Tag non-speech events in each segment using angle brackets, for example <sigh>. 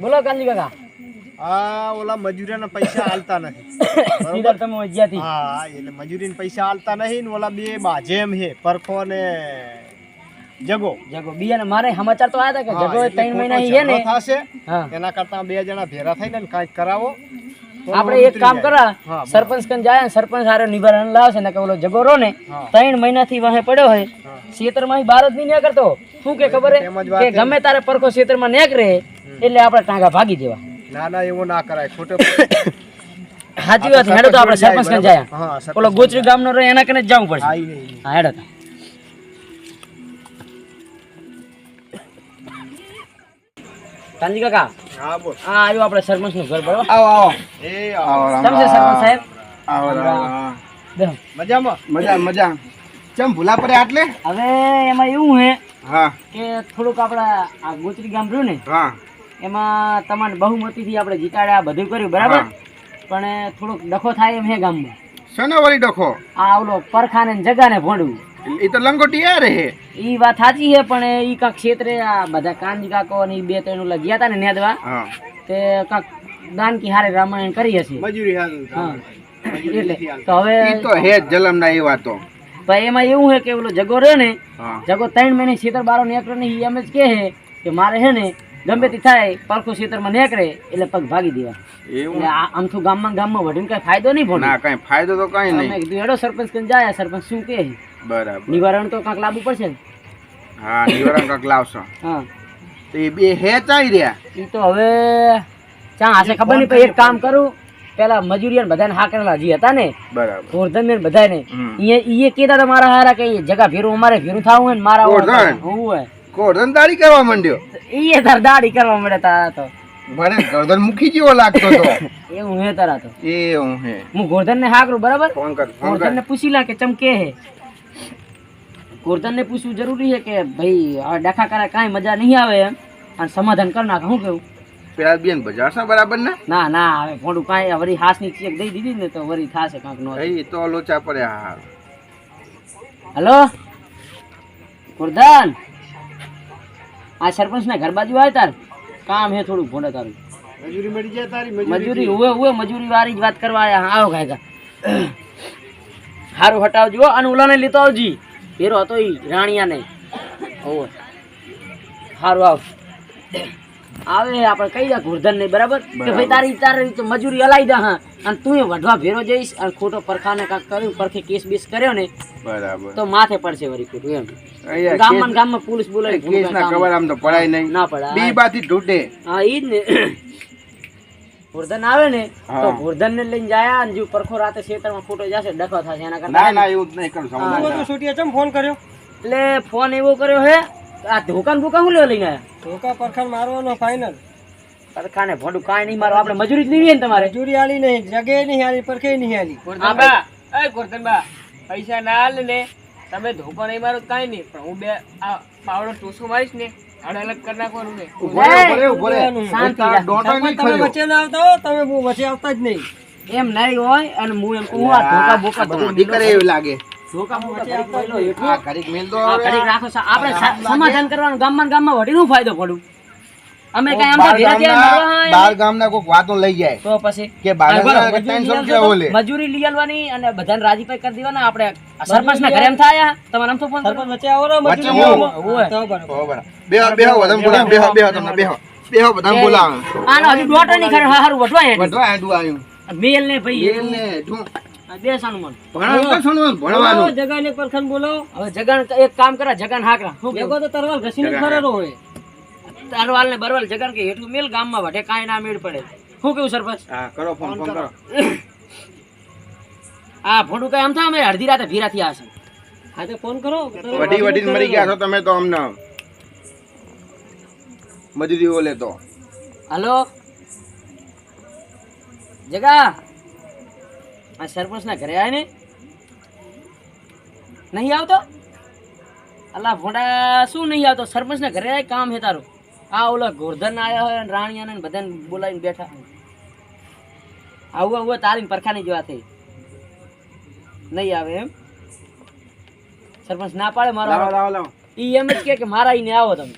બોલો કાનજી કાકા. આ ઓલા મજૂરીના પૈસા આલતા નથી. <coughs> સીધા તમે વજ્યાથી. હા એટલે મજૂરીના પૈસા આલતા નહીં ને ઓલા બે બાજેમ હે પરખો ને જગો. જગો. બીજાને મારે સમાચાર તો આયા હતા કે જગો ત્રણ મહિના હે ને. થશે એના કરતા બે જણા ભેરા થઈને કાંઈક કરાવો આપણે એક કામ કરા સરપંચ કન જાય સરપંચ હારે નિવારણ લાવશે ને કે ઓલો જગો રો ને. ત્રણ મહિનાથી વાહે પડ્યો હોય હા. માં બાર જ નહીં કરતો શું કે ખબર એમ કે ગમે તારે પરખો ખેતરમાં નીકળે એટલે આપણે ટાંગા ભાગી દેવા. ના ના એવું ના કરાય ખોટો <coughs> સાચી વાત હેડો તો આપણે સરપંચ કને જાય. ઓલો ગોચરી ગામનો રહે એના કને જવું પડશે. હા, હેડો તો. કાનજી કાકા. હા બોલ. આ આવ્યો આપણે સરપંચનું ઘર બરોબર? આવો આવો. એ આવો. કેમ સરપંચ સાહેબ? આવો રામ. મજામાં? મજા મજા. ચમ ભૂલા પડે આટલે? હવે એમાં એવું હે હા. કે થોડુંક આપણા આ ગોચરી ગામ રહ્યું ને હા. એમાં તમારે બહુમતીથી આપણે જીતાડ્યા બધું કર્યું બરાબર? પણ થોડોક ડખો થાય એમ હે ગામમાં. શેનો વળી ડખો? આ ઓલો પરખાને ને જગાને ભોંડવું. એ તો લંગોટી આ રહે. ઈ વાત સાચી છે પણ ઈ કાંક ક્ષેત્રે આ બધા કાનજી કાકો ને ઈ બે ત્રણ ઓલા ગયા હતા ને નેદવા હા. તે કાંક દાનકી હારે રામાયણ કરી હશે. મજૂરી હાલ હા. એટલે તો હવે એ તો હે જલમ ના એ વાતો. ભાઈ એમાં એવું છે કે ઓલો જગો રહે ને જગો ત્રણ મહિને ક્ષેત્ર બારો નેકરો ને ઈ એમ જ કે છે કે મારે છે ને ગમે તે થાય પરખું ખેતરમાં નીકળે એટલે પગ ભાગી દેવા. એટલે આમ તો ગામમાં ગામમાં વઢીને કઈ ફાયદો નહીં ના કઈ ફાયદો તો કઈ નહીં. કીધું એડો સરપંચ કને જાય સરપંચ શું કહે? બરાબર. નિવારણ તો કાંક લાવવું પડશે હા નિવારણ કાંક લાવશો. હા. તો એ બે હે ચાઈ રહ્યા. એ તો હવે ચા હશે ખબર નહીં પણ એક કામ કરું. પેલા મજૂરિયા બધાને હા કરેલા જે હતા ને બરાબર. ઓરધન ને બધાને એ એ ઈએ હતા મારા હારા કે જગા ભેરું અમારે ભેરું થાવું હોય ને મારા? હોય. ગોરધન દાડી કરવા માંડ્યો? ઈએ તાર દાડી કરવા મળે તારા તો. ભલે ગોરધન મુખી જેવો લાગતો તો. એવું હે તારા તો. એ હું. હે હું ગોરધન ને હા બરાબર ફોન કર. ગોરધન ને પૂછી લા કે ચમકે હે. ગોરધન ને પૂછવું જરૂરી છે કે ભાઈ આ ડખા કરે કાંઈ મજા નહીં આવે એમ. અને સમાધાન કર નાખ શું કેવું પેલા બેન બજારશો બરાબર ને? ના ના હવે મોડું કાંઈ હાસની ચેક દઈ દીધી ને તો વળી થાશે કાંક નો. એ તો લોચા પડે હા હલો? ગોરધન? આ સરપંચ ના ઘર બાજુ આવે તાર? કામ હે થોડું ભોંડે તારું. મજૂરી મળી જાય તારી મજૂરી હુએ હુએ મજૂરી વાળી જ વાત કરવા આવ્યા આવો કાયકા. હારું હટાવજો અને ઓલાને લેતો આવજી. પેરો હતો એ રાણિયા ને ઓવે. હારું આવ. આવે આપણે કહી દે ગોરધન નહીં બરાબર? કે ભાઈ તારી તારી રીતે મજૂરી અલાઈ દે હા. અને તું એ વઢવા ભેરો જઈશ અને ખોટો પરખાને કાંક કર્યું પરખે કેસ બેસ કર્યો ને બરાબર. તો માથે પડશે વરી ખોટું એમ. ગામમાં ગામમાં પોલીસ બોલાવી કેસ ના ખબર આમ તો પડાય નહીં. ના પડાય. બી બાથી ઢૂટે હા ઈ જ ને. ગોરધન આવે ને તો હા. ને લઈને જાય અને જો પરખો રાતે ખેતરમાં ખોટો જશે ડખો થશે એના કરતા ના એવું જ નહીં કરું સમજાય. છૂટીએ ચમ ફોન કર્યો? એટલે ફોન એવો કર્યો હે આ ધોકાન બોકા હું લેવા લઈને ધોકા પરખાન મારવાનો ફાઇનલ પરખાને ભોડું કાંઈ નહીં મારો. આપણે મજૂરી જ લેવી ને તમારે. મજૂરી આલી નહીં જગે નહીં આલી પરખે નહીં આલી આપણે એ ગોરધનબા પૈસા ના આલે ને. તમે ધોકો નહીં મારો કાંઈ નહીં. પણ હું બે આ પાવડો ટોસો મારીશ ને અલગ કરી નાખવાનું ને. નહીં તમે વચ્ચે ના આવતા હો તમે વચ્ચે આવતા જ નહીં. એમ નહીં હોય અને હું એમ કહું આ ધોકા બોકા દીકરે એવું લાગે. બોલો આપણે સમાધાન કરવાનું ગામમાં ને ગામમાં વઢીનું ફાયદો પડું. અમે કઈ આમ બાર ગામના- કોઈક વાતો લઈ જાય. તો પછી કે ના રૂપિયા મજૂરી લઈ આલવાની અને બધાને રાજી રાજીપાઈ કરી દેવાના. આપણે સરપંચ ના ઘરે એમ થાય તમારે તો ફોન સરપંચ વચ્ચે આવો ને મજૂરી. તો બરાબર. બેહો બેહો બધાને બોલાવો, બેહો બેહો તમને બેહો. બેહો બધાને બોલાવો. આનો હજી ડોટરની ખરે હારું વટવા હેઠી. વધવા આંધું આવ્યું મેલ ને ભાઈ મેલ ને ઢું. આ બેસાનું ભણવાનું તો શોનું? બોલાવો ભણવાનું. જગાને પરખાન બોલાવો હવે જગન એક કામ કરે જગન હાકરા. ભેગો તો તરવાલ ઘસીને ફરેલો હોય. તારવાલ ને બરવાલ જગન કે હેઠું મેલ ગામમાં વઢે કાંઈ ના મેળ પડે. શું કેવું સરપંચ? હા કરો ફોન ફોન કરો. <coughs> આ ભોંડું કઈ આમ થાય અમે અડધી રાતે ભીરા થયા છે હા તો ફોન કરો. મરી ગયા છો તમે તો અમને. મજૂરી ઓલે તો હલો? જગા? આ સરપંચ ના ઘરે આય ને નહીં આવતો? અલા ભોંડા શું નહીં આવતો? સરપંચ ના ઘરે આય કામ હે તારું. આ ઓલા ગોરધન આયા હોય અને રાણિયાને ને બધાને બોલાવીને બેઠા આવું આવું તારીને પરખાની જેવા થઈ નહીં આવે એમ? સરપંચ ના પાડે મારો ઈ એમ જ કે મારા ઈને આવો તમે.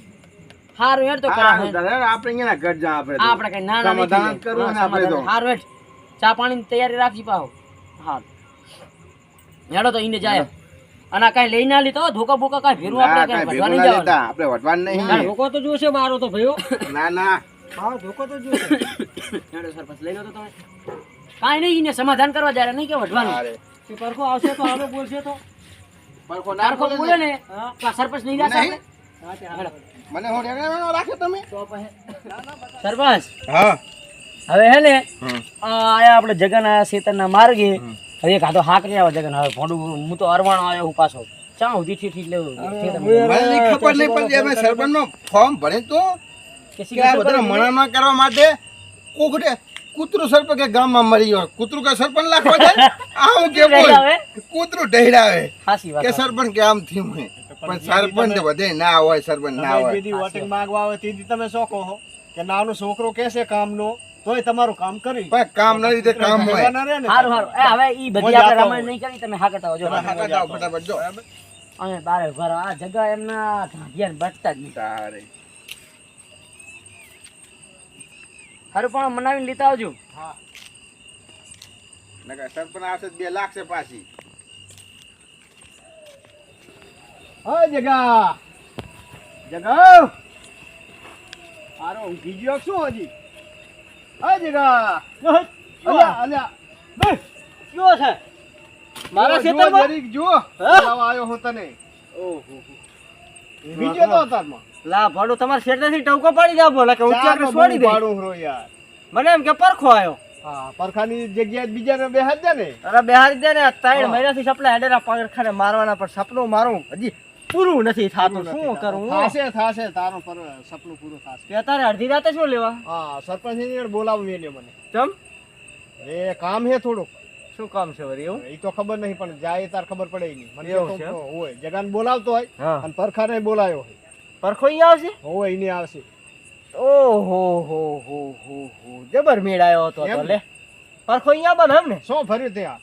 હારું હેડ તો કરાવે આપણે અહીંયા ઘર જા આપણે આપણે કઈ ના ના કરવું આપણે તો. હારું હેડ. ચા પાણીની તૈયારી રાખી પાહો. હા હેડો તો ઈને જાય. અને કાંઈ લઈ ના લીધો ધોકા બોકા કાંઈ ભેરું આપણે કાંઈ વધવા નહીં જવાનું? આપણે વટવાનું નહીં. ધોકો તો જોશે મારો તો ભયો ના ના. હા ધોકો તો જોશે હેડો સરપંચ લઈ લો તો તમે. કાંઈ નહીં ઈને સમાધાન કરવા જાય નહીં કે વઢવાનું કે પરખો આવશે તો હવે બોલશે તો. પરખો ના બોલે ને. સરપંચ નહીં જાશે. મને હું રેંગણાનો તમે? સરપંચ. હા. હવે હે ને. આ આપણે જગન શેતરના માર્ગે હવે એક હાક હાક રહ્યા જગન હવે ભોંડું હું તો અરવાણો આવ્યો હું પાછો. ચા સુધી ઠીક ઠીક લેવું. મને ખબર નહીં પડતી અમે સરપંચનો ફોર્મ ભરે તો કે કે આ બધા મણામાં કરવા માટે કોકડે કૂતરું સરપંચ કે ગામમાં મરી ગયો. કૂતરું કે સરપંચ લાખવા જાય? આવું કે બોલ. કૂતરું ઢહેડાવે કે સરપંચ કે આમ થયું પણ સરપંચ વધે બધે ના હોય સરપંચ ના હોય. બીજી વોટિંગ માંગવા આવે તેથી તમે શું કહો કે નાનો છોકરો કેસે કામનો? તોય તમારું કામ કરી. પણ કામ ના રીતે કામ હોય. જવાના રહે ને હારું હારું. એ હવે ઈ બધી આપણે તો નહીં કરી તમે હાકતા આવજો તમે હાકા જાઓ ફટાફટ જો. અને બારે ઊભા આ જગા એમના ઢાંઢિયાને બચતા જ નહીં. તારે. હારું પણ મનાવીને લેતા આવજો. નકર સરપંચ આવશે બે લાખ છે પાછી. હા જગા. જગા. આરો ઊંઘી ગયો શું હજી. હા જગા અલ્યા અલ્યા બેસ. કયો છે. મારા જુઓ, જુઓ ખેતરમાં જરીક જુઓ. બોલાવા આવ્યો હું તને. ઊંઘી ગયો તો અતારમાં. લા ભાડું તમારા શેઠેથી ટવકો પાડી જાવ બોલે કે ઊંચી ચારનો છોડી દે. ભાડું હરો યાર. મને એમ કે પરખો આવ્યો હા પરખાની જગ્યાએ બીજાને બેહાડ દે ને. અરે બેહારી દે ને ત્રણ. મહિનાથી સપના હેડેરા પગરખાને મારવાના પણ સપનું મારું હજી પૂરું નથી થતું. શું કરું? થાશે થાશે તારો પર સપનું પૂરું થાશે. કે તારે અડધી રાતે શું લેવા? હા સરપંચની બોલાવું એને મને. ચમ? એ કામ હે થોડુંક. શું કામ છે વરી એવું? એ તો ખબર નહીં પણ જાય તાર ખબર પડે નહીં મને એવું તો છે? હોય. જગાન બોલાવતો હોય અને પરખાને બોલાયો હોય. પરખો અહીંયા આવશે? હોય એને આવશે. ઓહો હો હો હો હો. જબર મેળાયો હતો તો લે. પરખો અહીંયા બન હમ ને? શું ફર્યું ત્યાં?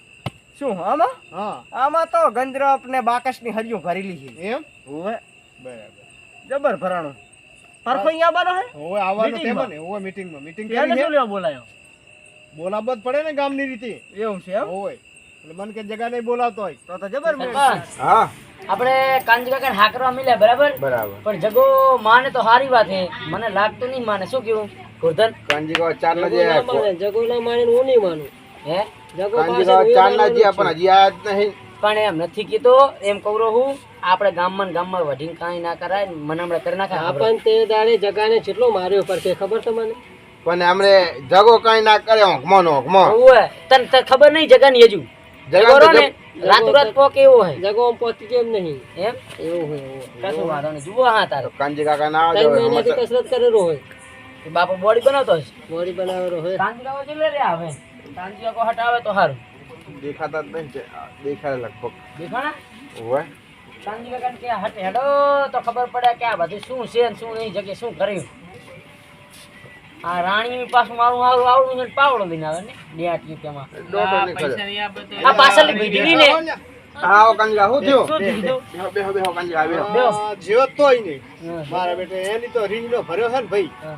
શું આમાં? હા. આમાં તો ગંજરપ ને બાકસની હરિયું ભરેલી છે. એમ? હોવે. બરાબર. જબર ભરાણું. પરફો અહીંયા બનો હે? હોવે આવવાનો Meeting તેમાં હોવે મીટિંગમાં મીટિંગ કરી શું લેવા બોલાયો. બોલાવવા જ પડે ને ગામની રીતે. એવું છે હોવે. એટલે મન કે જગા નહીં બોલાવતો હોય. તો તો જબર હા. આપણે કાનજી કાકાને હા કરવા મળ્યા બરાબર? બરાબર. પણ જગો માને તો સારી વાત હે મને લાગતું નહીં માને. શું કેવું ગોર્ધન કાનજી કહો ચાર જે જગો ના માને હું નહીં માનું. હે? જગો કાનજી પાસે કહો ચાર ના વેવાવાનું જે પણ હજી આયા જ નહીં. પણ એમ નથી કીધો એમ કહું હું આપણે ગામમાં ગામમાં વઢીને કાંઈ ના કરાય મને હમણાં કરી નાખે આપણ. તે દાડે જગાને જેટલો માર્યો પર ખબર તમને? પણ એમણે જગો કઈ ના કરે હોંકમાં નો હોંકમાં. ઓવે તને તને ખબર નહીં જગાની હજુ? જગા જગો ને રાતું પોક એવો હોય. જગો આમ પહોંચી કેમ નહીં. એમ? એવું હોય એવું કશું વાંધો નહીં જુઓ હા તારો. કાનજી કાકા ના ત્રણ મહિનાથી કસરત કરેલો હોય. બાપો બોડી બનાવતો હશે. બોડી બનાવેલો હોય. કાંજી કાકો કેટલે રે આવે? કાંજી કો હટાવે તો સારું દેખાતા જ નહીં છે. દેખાય લગભગ. દેખાણા? ઓય કાંજી કાકાને કે હટે હેડો તો ખબર પડે કે આ બધું શું છે ને શું નહીં જગ્યાએ શું કર્યું. આ રાણી પાછું મારું હારું આવડું છે ને પાવડો લઈને આવે ને ડેટી તેમાં. દોઢો આ પાછળ પૈસા ખરે. નહીં આપે તો આ પાછળની ભીડી ને. આવો કાનજી કાકા, શું થયું શું કીધું બેહો બેહો બેહો કાનજી કાકા, બેહો. બેહો. તોય નહીં. મારા બેટે એની તો રીંગ ભર્યો છે ને ભાઈ. હા.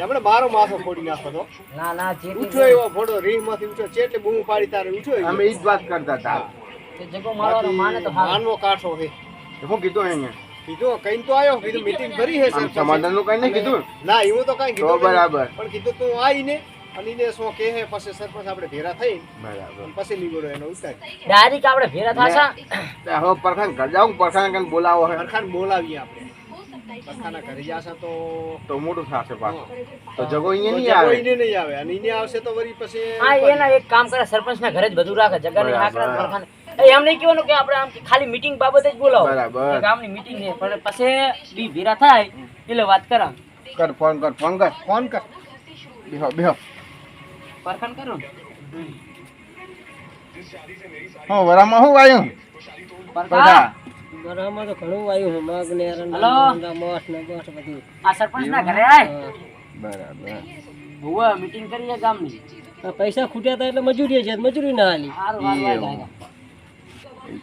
એમણે મારો માથો ફોડી નાખો તો. ના ના તે ઉઠ્યો એવો ફોડો રીંગમાંથી ઉઠ્યો. છે એટલે બૂમ પાડી તારે ઉઠ્યો અમે ઈ જ વાત કરતા હતા. કે જગો મારવાનો માને તો માનવો કાઠો છે. હું કીધું અહીંયા કીધું કઈ તો આવ્યો કીધું મીટિંગ ભરી હે સર સમાધાનનું કઈ નહીં કીધું? ના એવું તો કઈ કીધું બરાબર. પણ કીધું તું આવીને અને એને શું કે હે પછી સરપંચ આપણે ભેરા થઈ બરાબર. પછી નીકળો એનો ઉતાર. ડાયરેક્ટ આપણે ભેરા થાશા? હવે પરખાન ઘર જાઉં પરખાન બોલાવો હે? પરખાને બોલાવીએ આપણે. પરખાના ઘરે જાશે તો તો મોટું થશે પાછું. તો જગો અહીંયા નહીં આવે? ઈને નહીં આવે. અને ઈને આવશે તો વળી પછી હા એના એક કામ કરે સરપંચ ઘરે જ બધું રાખે જગાની બરાબર. આકરા પરખાને એમ નહીં કહેવાનું કે આપણે આમ ખાલી મીટિંગ બાબતે જ બોલાવો. બરાબર. ગામની મીટિંગ છે પણ પછી બી ભેરા થાય એટલે વાત કરા કર ફોન કર ફોન કર. ફોન કર. બેહો બેહો. પરખણ કરો. હું વરામાં હું આવ્યું? પરખા બરામાં તો ઘણું આવ્યું હું મગ ને એરંડા ને મોસ ને બસ બધું. આ સરપંચ ના ઘરે આય? બરાબર. હોવે મીટિંગ કરીએ ગામની. પૈસા ખૂટ્યા હતા એટલે મજૂરી છે મજૂરી ના આલી.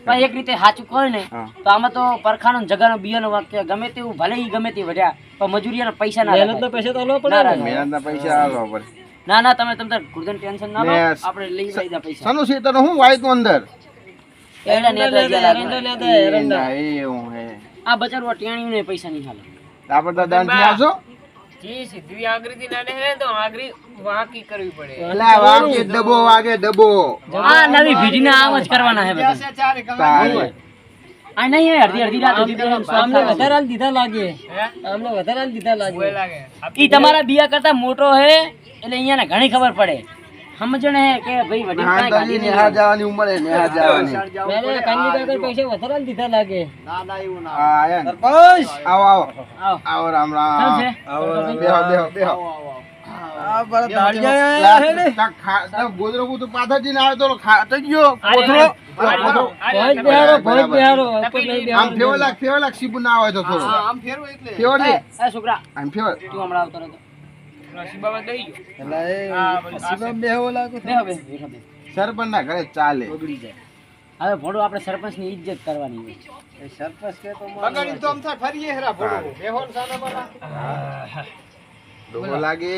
પણ એક રીતે સાચું કહે ને તો આમાં તો પરખાનો ને જગાનો બિયાનો વાક્ય ગમે તેવું ભલે ઈ ગમે તે વધ્યા પણ મજૂરીના પૈસા ના મહેનતના. પૈસા તો આલવા પડે. મહેનતના પૈસા આલવા પડે. ના ના તમે તમને ગુરદન ટેન્શન ના લો. આપણે લઈ લઈ દા પૈસા. સનુ સીતર હું વાયતું અંદર? આ બચારું ટેણીયું ને પૈસા નહીં હાલે. આપણે તો દાંડી આવશો જી સીધી આંગળીથી નાને હે તો આંગળી વાંકી કરવી પડે. એટલે વાગે ડબો વાગે ડબો આ નવી ભીડીના આમ જ કરવાના હે બધા. આ નહીં અડધી અડધી રાત સુધી તો એમ સ્વાદ આમને વધારે આલ દીધા લાગે. હે? આમને વધારે આલ દીધા લાગે. ઈ તમારા બિયા કરતા મોટો હે એટલે અહીંયા ઘણી ખબર પડે. સમજણ હે કે ભાઈ વડીલ કાંઈ ગાડી નેહા નહીં જવાની ઉંમર હે નેહા જવાની. મેલે કાંદી કાકા પૈસા વધારે દીધા લાગે. ના ના એવું ના હા આયા સરપંચ! આવો આવો. આવો. આવો રામ રામ. છે? બેહો બેહો બેહો આ બરા દાળિયા હે ને? ગોદરો આવે તો ગયો. આમ સીબુ ના આવે થોડો. આમ ફેરવો એટલે. ફેવર આમ ફેવર હમણાં આવતો સરપંચ ના ઘરે ચાલે. હવે ભોળું આપણે સરપંચની ઇજ્જત કરવાની સરપંચ કે તો બગાડી તો આમ થાય ફરીએ હેરા ભોળું. બેહો સાના માના ડોહો લાગે.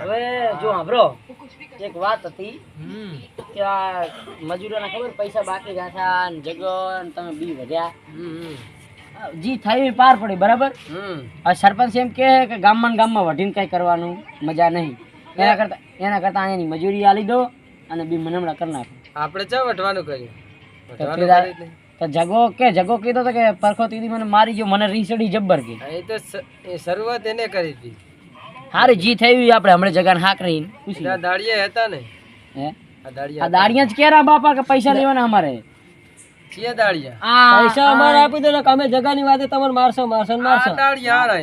હવે જો સાંભળો એક વાત હતી કે આ મજૂરોના ખબર પૈસા બાકી રાખ્યા ને જગો ને તમે બી વધ્યા. જી થઈ પાર પડી બરાબર? સરપંચ એમ કહે કે ગામમાં ગામમાં વઢીને કઈ કરવાનું મજા નહીં. એના કરતા એના કરતા અહીંયાની મજૂરી આલી દો અને બી મનમડા કરી નાખો. આપણે ચા વટવાનું કર્યું? તો જગો કે જગો કીધો તો કે પરખો દીદી મને મારી ગયો મને રીસડી જબ્બર કે. એ તો એ શરૂઆત એને કરી હતી. હારી જી થઈ આપણે હમણાં જગાને હાક રહી પૂછી દાડિયા હતા ને. હે? આ દાડિયા જ કેરા બાપા કે પૈસા લેવાના અમારે? છીએ દાડિયા પૈસા અમારે આપી દો અમે જગાની વાતે તમને મારશો મારશો ને મારશો.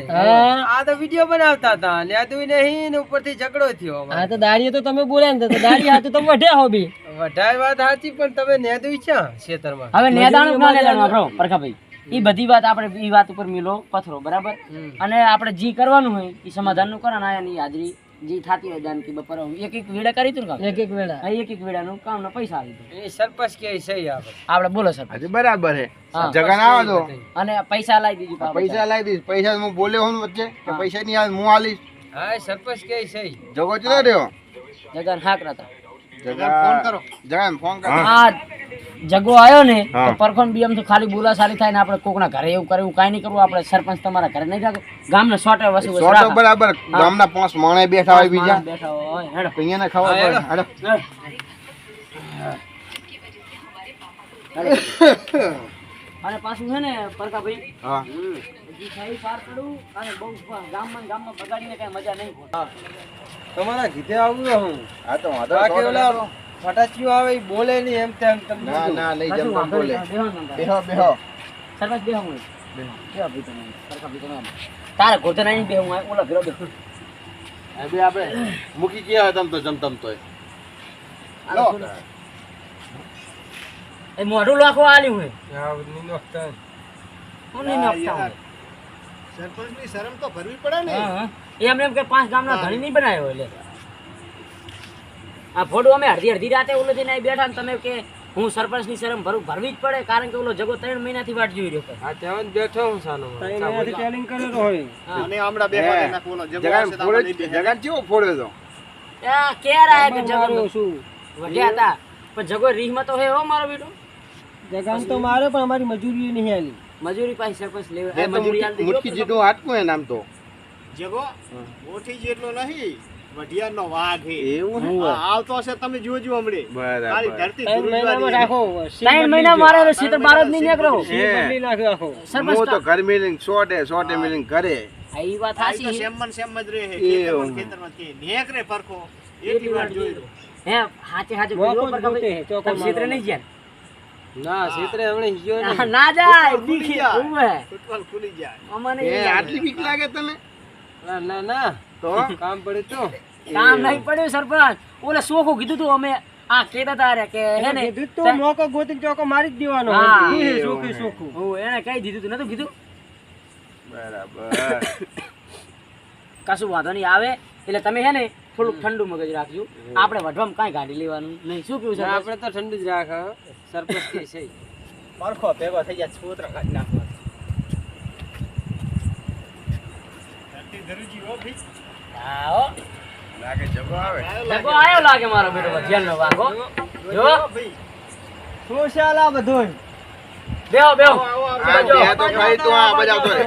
હા. તો વિડિયો બનાવતા હતા ને આ તું નહીં ને ઉપરથી ઝઘડો થયો હા તો તમે બોલ્યા ને તો તમે વઢ્યા હો બી. વઢાય વાત સાચી પણ તમે નેદું છે ખેતરમાં? હવે નેદાણું ના નેદાણું આપણો પરખાભાઈ. ઈ બધી વાત આપણે ઈ વાત ઉપર મિલો પથરો બરાબર? અને આપણે જી કરવાનું હોય એ સમાધાનનું કરો ને આયાની હાજરી જી થાતી હોય જાનકી બપોર. એક એક વેડા કરી તું કામ? એક એક વેડા હા, એક એક વેડાનું કામ ના પૈસા આવી દો એ સરપંચ કે સહી આપણે. આપણે બોલો સરપંચ. બરાબર હે. હા. જગા ના આવે તો. અને પૈસા લાવી દીધી પૈસા લાવી દઈશ પૈસા હું બોલ્યો હું વચ્ચે કે પૈસા નહીં આવે હું આલીશ. હા સરપંચ કે સહી જગો ચલો રહ્યો? જગાને હાક રાતા કરો. જગા ફોન કરો. આ જગો આવ્યો ને. તો પરખોન બીએમ તો ખાલી બોલા સારી થાય ને આપણે કોકના ઘરે એવું કરે એવું કાંઈ નહીં કરવું આપણે સરપંચ તમારા ઘરે નહીં રાખો ગામને સોટે વસુ વસુ સો તો રાખો. બરાબર ગામના પાંચ માણે બેઠા હોય બીજા. બેઠા હોય હેડો. અહીંયાને ખબર પડે હેડો. અને પાછું છે ને પરકાભાઈ હા. હજી સાઈ પાર પડું અને બહુ ગામમાં ગામમાં બગાડીને કઈ મજા નહીં તમારા ઘીતે આવું હું. હા તો વાંધો બાકી ઓલા ફટાચ્યું આવે એ બોલે નહીં એમ તેમ તમને ના ના નહીં જમ વાંધો બોલે? બેહો બેહો બેહો. સરપંચ બેહો હું. બેહો. ભાઈ તમે. તમે. તારે આવીને બેહું હોય, ઓલા ભેરો બેહું. હવે આપણે મૂકી ગયા તમ તો જમતમ તોય. આ એ મોઢું લાખો આલ્યું હોય હું નહીં નાખતા સરપંચની શરમ તો ભરવી પડે ને. એમને એમ કે પાંચ ગામના ધણી નહીં બનાવ્યો એટલે આ ફોટો અમે અડધી અડધી રાતે ઓલો જઈને અહીં બેઠા ને તમે કે હું સરપંચની શરમ ભરું ભરવી જ પડે કારણ કે ઓલો જગો ત્રણ મહિનાથી વાટ જોઈ રહ્યો હા ત્યાં બેઠો હું સાનો ટ્રેનિંગ કરેલો હોય. અને હમણાં બેહવા દે નાખો જગો જગાન તો ફોડે આપણે નહીં બેહે. જગાન કેવો ફોડ્યો તો? આ ક્યારે આયા કે જગો શું? વધ્યા હતા. પણ જગો રીહમાં તો હે હો મારો બેટો. જગાન તો મારે પણ અમારી મજૂરી નહીં આલી. મજૂરી પાસે સરપંચ લેવા મજૂરી આલ મુઠ્ઠી જેટલું હાટકું હે નામ તો. જગો મોટી જેટલો નહીં. વઢિયારનો વાઘ હે. એવું હા, આવતો હશે તમે જોજો હમણે. તારી બરાબર ધરતી મહિનામાં રાખો. મહિના મારે સીતર બાર જ નહીં નીકળો. નાખ્યો આખો હું. તો ઘર મિલિંગ સોટે સોટે મિલિંગ કરે આઈ વાત આ સેમ સેમમાં જ રહે. ખેતરમાં કે નેક રે પરખો. એટલી વાર જોઈ લો. હે હાચે હાચે. મોકો પર ચોકો તમે સીતરે. નહીં ગયા ના? ક્ષેત્રે હમણે હિયો ના, જાય. જાય. ઉવે. ફૂટબોલ ખુલી જાય. અમને આટલી બીક લાગે તને? ના ના ના. તો કામ પડ્યું તો. કામ નહીં પડ્યું સરપંચ. ઓલે સોખું કીધું તું અમે. આ કેતા તારે કે હે ને કીધું તો મોકો ગોતી ચોકો મારી જ દેવાનો હા. હે, હે. હું એને કઈ દીધું તું નતું કીધું? બરાબર. કશું વાંધો નહીં આવે. એટલે તમે હે ને થોડુંક ઠંડુ મગજ રાખજો. આપણે વઢવામાં કાંઈ ગાડી લેવાનું નહીં. શું કેવું છે આપણે તો ઠંડુ જ રાખ. હો. સરપંચ કે છે. પરખો ભેગો થઈ જાય છોતરા કાઢી નાખવા હા હો. લાગે જગો આવે. જગો આયો લાગે મારો બેટો ધ્યાન નો વાગો જો. શું શાલા આલા બધું બેહો બેહો. આ બે તો ખાઈ તું આ બાજુ આવતો રે.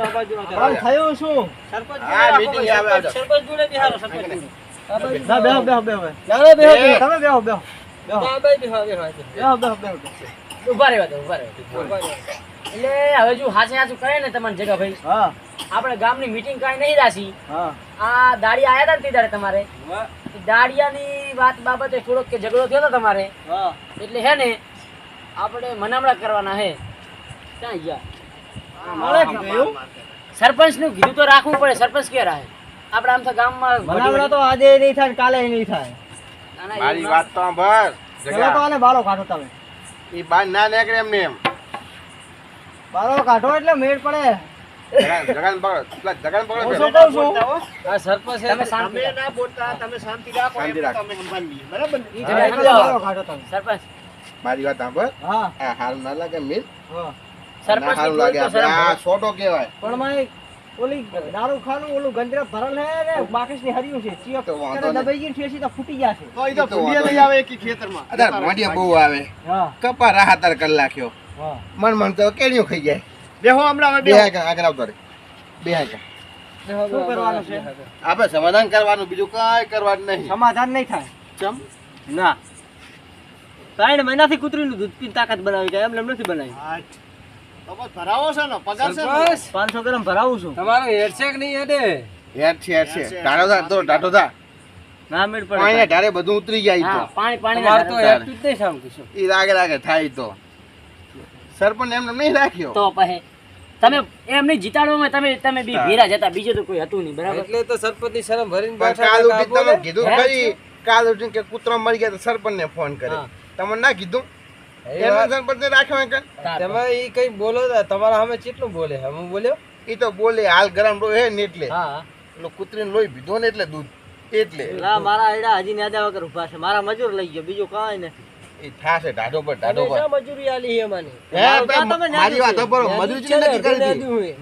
પણ થયું શું? સરપંચ આ મીટિંગ આવે સરપંચ જોડે બિહારો સરપંચ જોડે. ના બેહો બેહો બેહો ના, ના, બેહો. તમે બેહો બેહો બેહો. બેહો, બેહો, બેહો. બેહો બેહો બેહો. ઊભા રહેવા દો. ઊભા રહેવા દો. એટલે હવે જો હાચે હાચું કહે ને તમને જગા ભાઈ. હા. આપણે ગામની મીટિંગ કાંઈ નહીં રાશી. હા. આ દાડી આયા હતા ને તે દાડે તમારે. દાડિયાની વાત બાબતે થોડોક કે ઝઘડો થયો હતો તમારે. હા. એટલે હે ને આપણે મનામણા કરવાના હે. ક્યાં ગયા? સરપંચનું કીધું તો રાખવું પડે સરપંચ કે રાહે? આપણે આમ તો ગામમાં મનામણા તો આજે નહીં થાય કાલે નહીં થાય. મારી વાત તો સાંભળ. પેલા તો જગા, આને બાળો કાઢો તમે. એ બાર ના નીકળે એમને એમ. બારો કાઢો એટલે મેળ પડે. જગાને- જગાને પકડો. પેલા જગાને પકડો હું શું પેલા. કહું છું? આ સરપંચ તમે શાંતિ ના બોલતા તમે શાંતિ રાખો. શાંતિ રાખો. તમે સંભાળી બરાબર ને? ઈ હા, તમે એટલે સમજાવો. બારો કાઢો તમે. સરપંચ. મારી વાત સાંભળ. હા. આ હાલ ના લાગે મેળ હા. સરપંચ હારું લાગે. આ સોટો કહેવાય. પણ માય ઓલી દારૂ ખાનું ઓલું ગંજરા ભરલ હે ને બાકસની હરિયું છે. ચિયો તો વાંધો. દબાઈ ગઈ ઠેસી તો ફૂટી જશે તો ઈ તો ફૂટી લઈ આવે અત્યારે ભૂંડિયા બહુ આવે. હા. કપા રાહતર હા મન મન તો કેળિયું ખાઈ જાય. બેહો હમણાં બે હાકા આગળ આવતો રે બે હાકા શું કરવાનું છે? આપણે સમાધાન કરવાનું બીજું કાંઈ કરવાનું નહીં. સમાધાન નહીં થાય. ચમ? ના. ત્રણ મહિનાથી કૂતરીનું દૂધ પીને તાકાત બનાવી જાય એમ નથી બનાવી ભરાવો છે ને પગાર છે પાંચસો ગ્રામ ભરાવું છું. તમારો હેડશેક નહીં હેડે? હેડ છે હેડ છે. ઢાળો થા તો ઢાઢો થા. ના મેળ અહીંયા ઢારે બધું ઉતરી જાય તો. પાણી પાણી મારતો તો ના જ નહીં સામ કશું. ઈ રાગે લાગે થાય તો. સરપંચ એમને નહીં રાખ્યો. તો પછી તમે એમને જીતાડવામાં તમે તમે બી ભેરા જતા બીજું તો કોઈ હતું નહીં બરાબર? એટલે તો સરપંચની શરમ ભરીને બેઠા કાલ ઉઠી તમે કીધું કરી કાલ ઉઠીને કે કૂતરો મરી ગયા તો સરપંચ ને ફોન કરે. તમે ના કીધું? એ ને તમે કઈ બોલો તો તમારા સામે કેટલું બોલે? હું બોલ્યો? એ તો બોલે હાલ ગરમ રો હે ને એટલે. એટલે કૂતરીને લોહી પીધો ને એટલે દૂધ. એટલે. મારા આયડા હજી ન્યાદા વગર ઊભા છે. મારા મજૂર લઈ ગયો બીજું કાંઈ નથી. થાશે ઢાઢો પર ઢાઢો પર. મજૂરી આલી હે મને હે મારી વાત પર મજૂરી નક્કી કરી દીધી.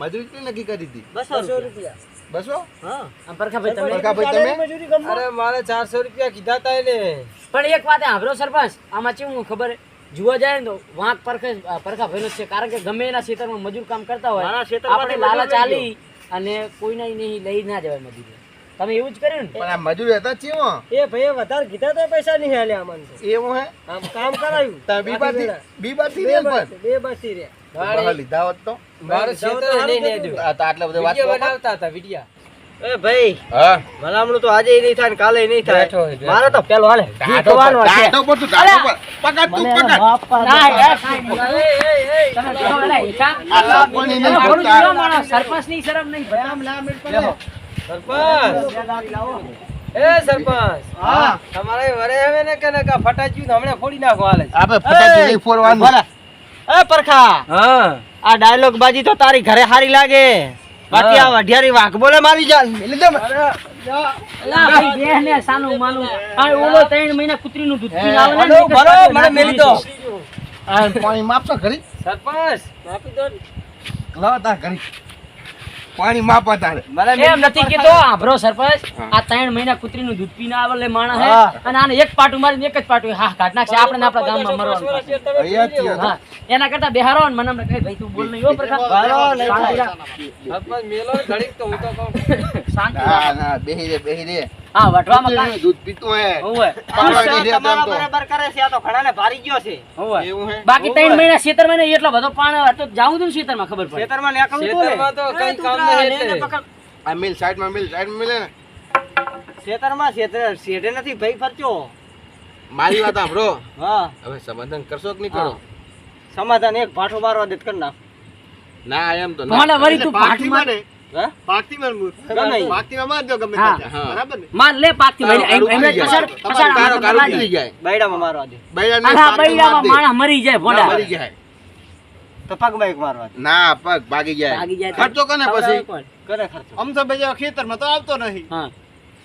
મજૂરી નક્કી કરી દીધી. બસો બસો રૂપિયા. રૂપિયા. બસો? હા. પરખાભાઈ તમે પરખાભાઈ તમે? અરે મારે ચારસો રૂપિયા કીધા તા એને. પણ એક વાત સાંભળો સરપંચ આમાં કેવું ખબર? જોવા જાય ને તો વાંક પરખે પરખા જ છે. કારણ કે ગમે એના ખેતરમાં મજૂર કામ કરતા હોય મારા આપણે લાલા મજૂર ચાલી અને કોઈને નહીં લઈ ના જવાય મજૂરી તમે એવું જ કર્યું ને પણ આ મજૂર હતા ચેવો એ ભાઈ વધારે કીધા તો પૈસા નહીં હાલ્યા અમને એવું હે આમ કામ કરાયું તા બી થી બી થી રે પણ બે બસી રે બહાર લીધા હોત તો મારું ક્ષેત્ર નહીં નેડ્યું. આ તો આટલા બધા વાત બનાવતા હતા વિડિયા એ ભાઈ હા ભલામણું તો આજે નહીં થાય ને કાલે નહીં થાય મારે તો પેલો હાલે ઘી ઢાઢો પર ખવાનો છે ઢાઢો પર તું ઢાઢો પર પકડ તું પકડ ના, તમે આ નહીં શરમ નહીં. સરપંચ! એ સરપંચ! હા. તમારે વરે હવે ને કે ને કે ફટાચ્યું ને ફોડી નાખો હાલે આપણે ફટાકડી નહીં ફોડવાનું. એ પરખા! હા. આ ડાયલોગ બાજી તો તારી ઘરે હારી લાગે. બાકી આ વઢિયારી વાઘ બોલે મારી જાન એટલે દમ. ભાઈ, દેહ ને સાનું માનું. આ ઓલો ત્રણ મહિના કૂતરીનું દૂધ પીને આવે ને, ભલો, એક જ ભલો, પાછો મને મેલી દો. આ પાણી માપતો ખરી સરપંચ માપી દો ને. લાવ તાર ઘરી પાણી માપા તારે મને એમ નથી કીધો આભરો સરપંચ આ ત્રણ મહિના કૂતરીનું દૂધ પીને આવે માણસ હે. અને આને એક પાટું મારીને એક જ પાટું હા કાઢ નાખશે. આપણે આપણા ગામમાં મરવાનું એના કરતા બેહારો ને મને કહે ભાઈ તું બોલ નહીં. રાખ. સરપંચ મેલો ઘડીક તો હું તો કહું. <laughs> શાંતિ ના ના બેહી રે બેહી રે. હા વઢવામાં કાંઈ- દૂધ પીતું હે રે તમારા બરાબર કરે છે આ તો ઘણાને ભારી ગયો છે. હોવે. એવું હે બાકી 3 મહિના ખેતરમાં નહીં એટલો બધો પાણી હતો જાવું તું ખેતરમાં ખબર પડે. ખેતરમાં નીકળવું તું ને. ખેતરમાં તો કઈ કામ નહીં એટલે. પકડ. આ મિલ સાઈડમાં મિલ સાઈડમાં મિલે ને. ખેતરમાં શેઠે- શેઠે નથી ભાઈ ખર્ચો મારી વાત સાંભળો. હા. હવે સમાધાન કરશો કે નહીં કરો? સમાધાન એક ભાઠો મારવા દે કર ના ના એમ તો ના. વળી તું પાઠ માર. માર જાય. માર મરી જાય તો આવતો નહીં મારવા ના પગ ભાગી જાય. ભાગી જાય તો ખર્ચો કોને ખબર પછી? આવે કોણ? કરે ખર્ચો? હા.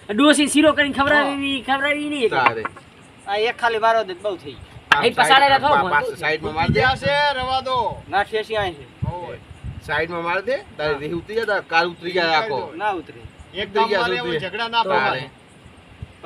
ડોસી શીરો કરીને ખવડાવી ખવડાવી નહીં. તારે. આ એક ખાલી મારો દે બહુ થઈ સાઈડમાં માર દે. રવા દો ના આય છે. સાઈડમાં માર દે તારે રેહ ઉતરી જાય કાર ઉતરી જાય આખો. ના ઉતરે. એક ઝઘડા ના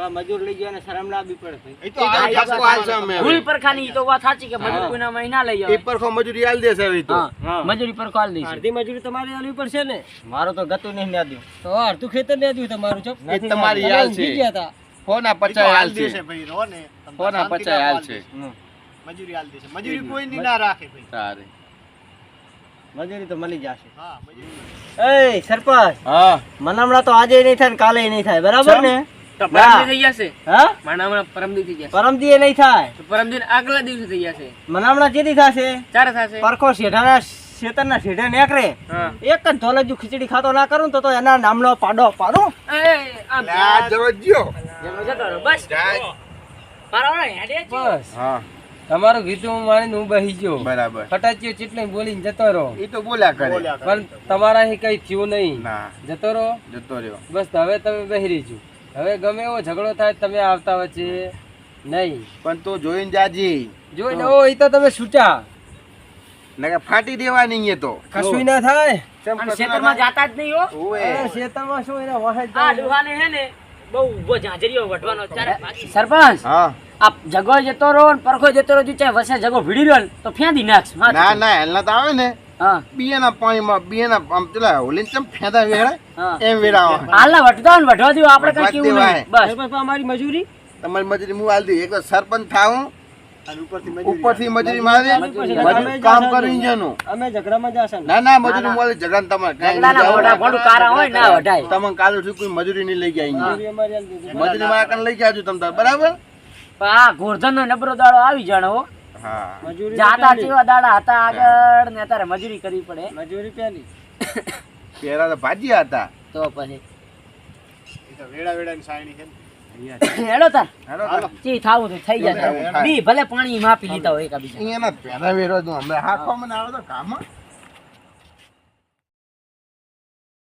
મજૂર લઈ ગયો શરમ ના પડે એ તો આ ઠપકો હાલશે અમે હવે. ભૂલ પરખાની તો વાત સાચી કે મજૂરી કોઈના મહિના લઈ એ આવે. પરખો મજૂરી આલ દેશે હવે તો. હા હા. મજૂરી પર કોલ દઈશું અડધી મજૂરી તમારી આલવી પડશે ને. મારો તો ગતું નહીં ના દઉં. તો અડધું ખેતર ને તમારું એ તમારી છે. ફોના પચાય છે. હાલ છે. તારે. મજૂરી તો મળી જશે. એ સરપંચ. હા. મને હમણાં તો આજે નહીં થાય ને કાલે નહીં થાય બરાબર ને? પરમદી થઈ જશે? હા? મને પરમદી થઈ જશે. પરમદી એ નહીં થાય. પરમદી આગલા દિવસે થઈ જશે. મને હમણાં જેથી થશે? ચારે થશે. પરખો શેઠાના શેતરના શેઠે નેકરે એક જ ધોલેજુ ખીચડી ખાતો ના કરું તો તો એના નામનો પાડો પાડો. એ, આ બસ. હા. તમારું ગીતું હું માણીને હું બહી ગયો. બરાબર. ફટાચ્યો ચીટલી બોલીને જતો રહો. એ તો બોલ્યા કરે. પણ તમારા અહીં કઈ થયું નહીં. ના. જતો રહો. જતો રહ્યો. બસ હવે તમે બહેરી છો. હવે ગમે એવો ઝઘડો થાય તમે આવતા વચ્ચે નહીં. પણ તું જોઈને જાજી. જોઈને ઓ એ તો તમે છૂટા. નકર ફાટી દેવાની એ તો. કશું ના થાય. ખેતરમાં જાતા જ નહીં હો. ઓવે. શું એને વાહે આ જાય. હે ને બહુ ઊભો ઝાંઝરીયો વઢવાનો ચારે સરપંચ! હા. આ જગો જતો રહો ને પરખો જતો રહો ચાહે વસે જગો ભીડી રહ્યો ને તો ફેંદી નાખશ. માથે. ના ના હેલના તો આવે ને. હા. બિયાના પાણીમાં બિયાના આમ પેલા હોલીને ચમ ફેંદા વેળે? એમ વેળાવા હાલના વટતા હોય ને વઢવા દો આપણે કઈ કેવું નહીં બસ. અમારી મજૂરી? તમારી મજૂરી હું આલ દઈ એક તો સરપંચ થાવું ઉપરથી મજૂરી મારે. મજૂરી કામ કરી જનું અમે ઝઘડામાં જશે ના. ના મજૂરી મળે જગન તમારે કાંઈ નહીં. ઝઘડાના મોઢા કારા હોય ના વઢાય. તમને કાલે કોઈ મજૂરી નહીં લઈ ગયા અહીંયા. મજૂરી મારા કને લઈ ગયા તમ તાર બરાબર? પણ ગોરધન નો નબરો દાડો આવી જાણો મજૂરી જાતા જેવા દાડા હતા આગળ ને અત્યારે મજૂરી કરવી પડે. મજૂરી પેલી પેલા તો ભાજી હતા. તો પછી? હેડો તાર. હાલો. ચી થાવું તો થઈ જશે બી ભલે પાણી માપી લીધા હોય એકાબીજા એના પેલા વેરો હમણાં હાંકવા મને આવે તો કામમાં